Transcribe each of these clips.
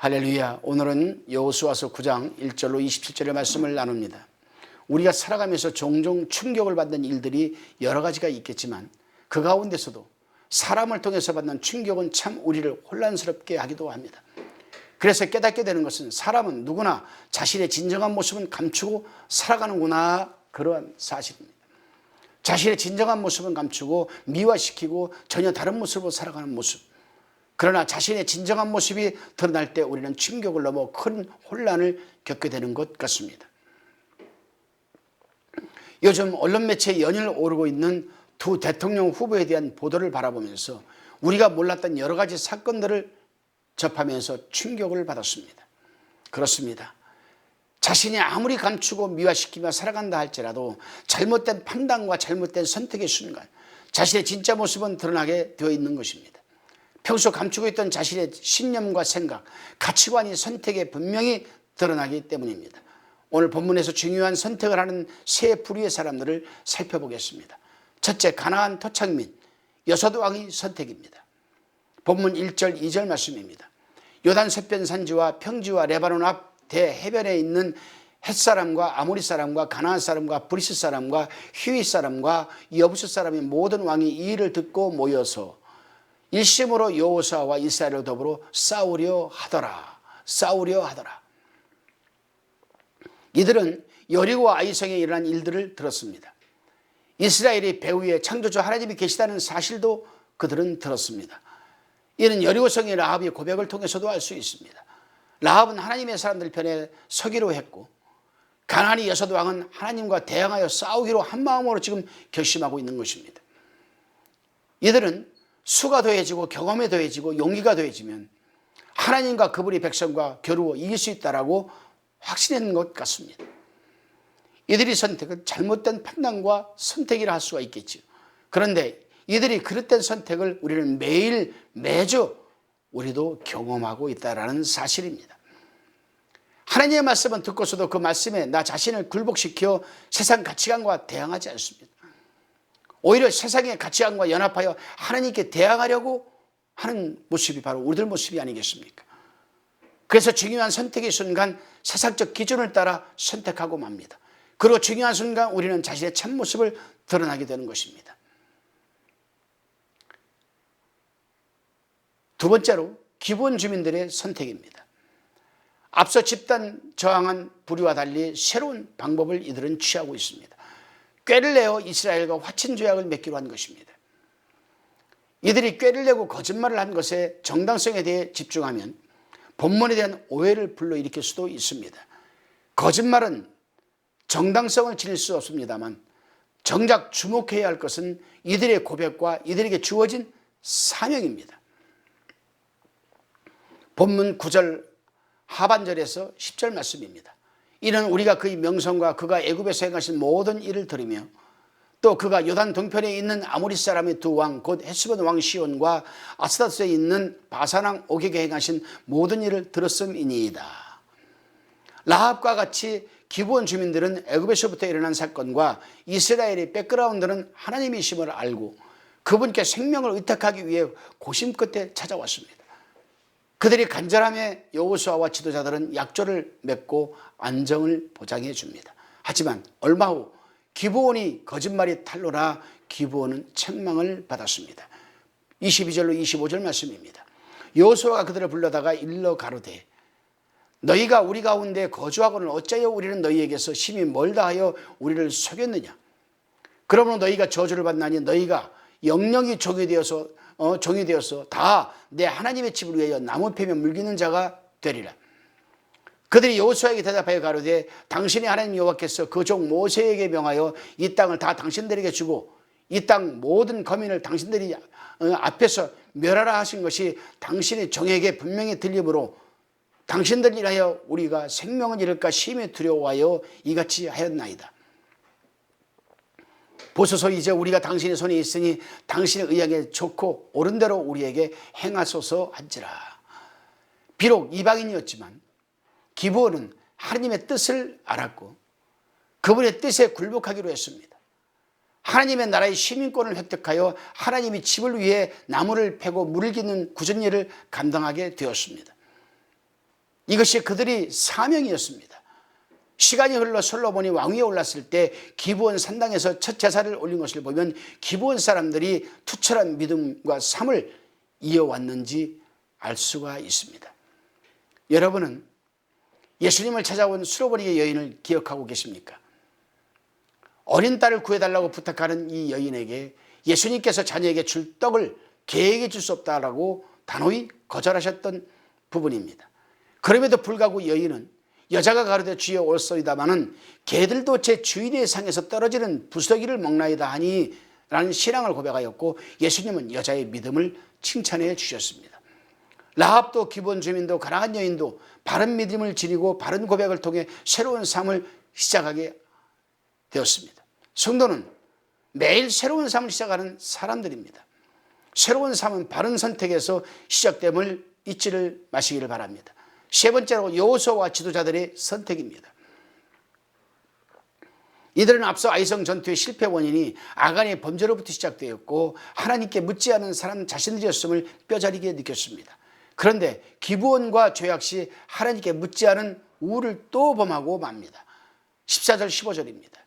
할렐루야. 오늘은 여호수아서 9장 1절로 27절의 말씀을 나눕니다. 우리가 살아가면서 종종 충격을 받는 일들이 여러 가지가 있겠지만 그 가운데서도 사람을 통해서 받는 충격은 참 우리를 혼란스럽게 하기도 합니다. 그래서 깨닫게 되는 것은 사람은 누구나 자신의 진정한 모습은 감추고 살아가는구나 그러한 사실입니다. 자신의 진정한 모습은 감추고 미화시키고 전혀 다른 모습으로 살아가는 모습. 그러나 자신의 진정한 모습이 드러날 때 우리는 충격을 넘어 큰 혼란을 겪게 되는 것 같습니다. 요즘 언론 매체에 연일 오르고 있는 두 대통령 후보에 대한 보도를 바라보면서 우리가 몰랐던 여러 가지 사건들을 접하면서 충격을 받았습니다. 그렇습니다. 자신이 아무리 감추고 미화시키며 살아간다 할지라도 잘못된 판단과 잘못된 선택의 순간 자신의 진짜 모습은 드러나게 되어 있는 것입니다. 평소 감추고 있던 자신의 신념과 생각, 가치관이 선택에 분명히 드러나기 때문입니다. 오늘 본문에서 중요한 선택을 하는 세 부류의 사람들을 살펴보겠습니다. 첫째, 가나안 토착민, 여섯 왕의 선택입니다. 본문 1절, 2절 말씀입니다. 요단 서변 산지와 평지와 레바논 앞 대해변에 있는 햇사람과 아모리 사람과 가나안 사람과 브리스 사람과 휘위 사람과 여부스 사람의 모든 왕이 이 일을 듣고 모여서 일심으로 여호사와 이스라엘을 더불어 싸우려 하더라. 싸우려 하더라. 이들은 여리고 아이성에 일어난 일들을 들었습니다. 이스라엘이 배후에 창조주 하나님이 계시다는 사실도 그들은 들었습니다. 이는 여리고성의 라합의 고백을 통해서도 알 수 있습니다. 라합은 하나님의 사람들 편에 서기로 했고 가나안의 여섯 왕은 하나님과 대항하여 싸우기로 한 마음으로 지금 결심하고 있는 것입니다. 이들은 수가 더해지고 경험에 더해지고 용기가 더해지면 하나님과 그분의 백성과 겨루어 이길 수 있다라고 확신했는 것 같습니다. 이들이 선택은 잘못된 판단과 선택이라 할 수가 있겠죠. 그런데 이들이 그릇된 선택을 우리는 매일 매주 우리도 경험하고 있다라는 사실입니다. 하나님의 말씀은 듣고서도 그 말씀에 나 자신을 굴복시켜 세상 가치관과 대항하지 않습니다. 오히려 세상의 가치관과 연합하여 하나님께 대항하려고 하는 모습이 바로 우리들 모습이 아니겠습니까? 그래서 중요한 선택의 순간 세상적 기준을 따라 선택하고 맙니다. 그리고 중요한 순간 우리는 자신의 참모습을 드러나게 되는 것입니다. 두 번째로 기본 주민들의 선택입니다. 앞서 집단 저항한 부류와 달리 새로운 방법을 이들은 취하고 있습니다. 꾀를 내어 이스라엘과 화친 조약을 맺기로 한 것입니다. 이들이 꾀를 내고 거짓말을 한 것의 정당성에 대해 집중하면 본문에 대한 오해를 불러일으킬 수도 있습니다. 거짓말은 정당성을 지닐 수 없습니다만 정작 주목해야 할 것은 이들의 고백과 이들에게 주어진 사명입니다. 본문 9절 하반절에서 10절 말씀입니다. 이는 우리가 그의 명성과 그가 애굽에서 행하신 모든 일을 들으며 또 그가 요단 동편에 있는 아모리 사람의 두 왕 곧 헤스본 왕 시온과 아스다스에 있는 바사왕 오게게 행하신 모든 일을 들었음이니이다. 라합과 같이 기본 주민들은 애굽에서부터 일어난 사건과 이스라엘의 백그라운드는 하나님이심을 알고 그분께 생명을 의탁하기 위해 고심 끝에 찾아왔습니다. 그들이 간절함에 여호수아와 지도자들은 약조를 맺고 안정을 보장해 줍니다. 하지만 얼마 후 기브온이 거짓말이 탄로나 기브온은 책망을 받았습니다. 22절로 25절 말씀입니다. 여호수아가 그들을 불러다가 일러 가로되 너희가 우리 가운데 거주하고는 어찌하여 우리는 너희에게서 심히 멀다 하여 우리를 속였느냐 그러므로 너희가 저주를 받나니 너희가 영영이 종이 되어서 어, 종이 되어서 다 내 하나님의 집을 위하여 나무 패며 물기는 자가 되리라. 그들이 여호수아에게 대답하여 가로되 당신이 하나님 여호와께서 그 종 모세에게 명하여 이 땅을 다 당신들에게 주고 이 땅 모든 거민을 당신들이 어, 앞에서 멸하라 하신 것이 당신의 종에게 분명히 들림으로 당신들 이하여 우리가 생명을 잃을까 심히 두려워하여 이같이 하였나이다. 보소서 이제 우리가 당신의 손에 있으니 당신의 의하게 좋고 옳은 대로 우리에게 행하소서 한지라. 비록 이방인이었지만 기부원은 하나님의 뜻을 알았고 그분의 뜻에 굴복하기로 했습니다. 하나님의 나라의 시민권을 획득하여 하나님이 집을 위해 나무를 패고 물을 기는 구전 일을 감당하게 되었습니다. 이것이 그들이 사명이었습니다. 시간이 흘러 솔로몬이 왕위에 올랐을 때 기브온 산당에서 첫 제사를 올린 것을 보면 기브온 사람들이 투철한 믿음과 삶을 이어왔는지 알 수가 있습니다. 여러분은 예수님을 찾아온 수로버리의 여인을 기억하고 계십니까? 어린 딸을 구해달라고 부탁하는 이 여인에게 예수님께서 자녀에게 줄 떡을 개에게 줄수 없다라고 단호히 거절하셨던 부분입니다. 그럼에도 불구하고 여인은 여자가 가로되 주여 올소이다마는 개들도 제 주인의 상에서 떨어지는 부스러기를 먹나이다 하니 라는 신앙을 고백하였고 예수님은 여자의 믿음을 칭찬해 주셨습니다. 라합도 기본 주민도 가난한 여인도 바른 믿음을 지니고 바른 고백을 통해 새로운 삶을 시작하게 되었습니다. 성도는 매일 새로운 삶을 시작하는 사람들입니다. 새로운 삶은 바른 선택에서 시작됨을 잊지를 마시기를 바랍니다. 세 번째로 여호수아와 지도자들의 선택입니다. 이들은 앞서 아이성 전투의 실패 원인이 아간의 범죄로부터 시작되었고 하나님께 묻지 않은 사람 자신들이었음을 뼈저리게 느꼈습니다. 그런데 기부원과 죄악 시 하나님께 묻지 않은 우를 또 범하고 맙니다. 14절 15절입니다.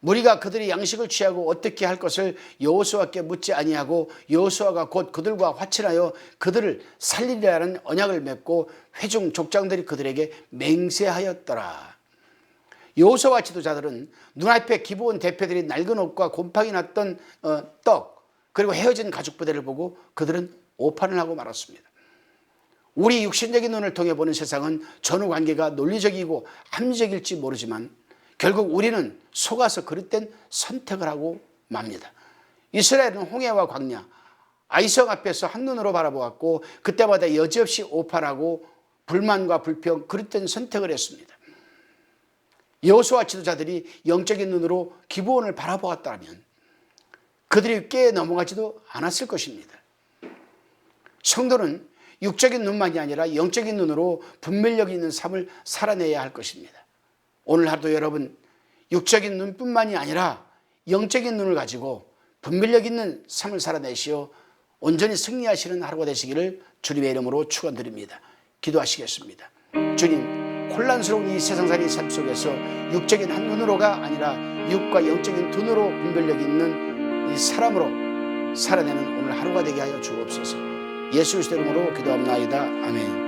무리가 그들이 양식을 취하고 어떻게 할 것을 여호수아께 묻지 아니하고 여호수아가 곧 그들과 화친하여 그들을 살리리라는 언약을 맺고 회중 족장들이 그들에게 맹세하였더라. 여호수아와 지도자들은 눈앞에 기부원 대표들이 낡은 옷과 곰팡이 났던 어, 떡 그리고 헤어진 가족 부대를 보고 그들은 오판을 하고 말았습니다. 우리 육신적인 눈을 통해 보는 세상은 전후 관계가 논리적이고 합리적일지 모르지만 결국 우리는 속아서 그릇된 선택을 하고 맙니다. 이스라엘은 홍해와 광야, 아이성 앞에서 한눈으로 바라보았고 그때마다 여지없이 오판하고 불만과 불평, 그릇된 선택을 했습니다. 여호수아 지도자들이 영적인 눈으로 기부원을 바라보았다면 그들이 깨 넘어가지도 않았을 것입니다. 성도는 육적인 눈만이 아니라 영적인 눈으로 분별력 있는 삶을 살아내야 할 것입니다. 오늘 하루도 여러분 육적인 눈뿐만이 아니라 영적인 눈을 가지고 분별력 있는 삶을 살아내시어 온전히 승리하시는 하루가 되시기를 주님의 이름으로 축원드립니다. 기도하시겠습니다. 주님 혼란스러운 이 세상살이 삶 속에서 육적인 한 눈으로가 아니라 육과 영적인 눈으로 분별력 있는 이 사람으로 살아내는 오늘 하루가 되게 하여 주옵소서. 예수 그리스도 이름으로 기도합나이다. 아멘.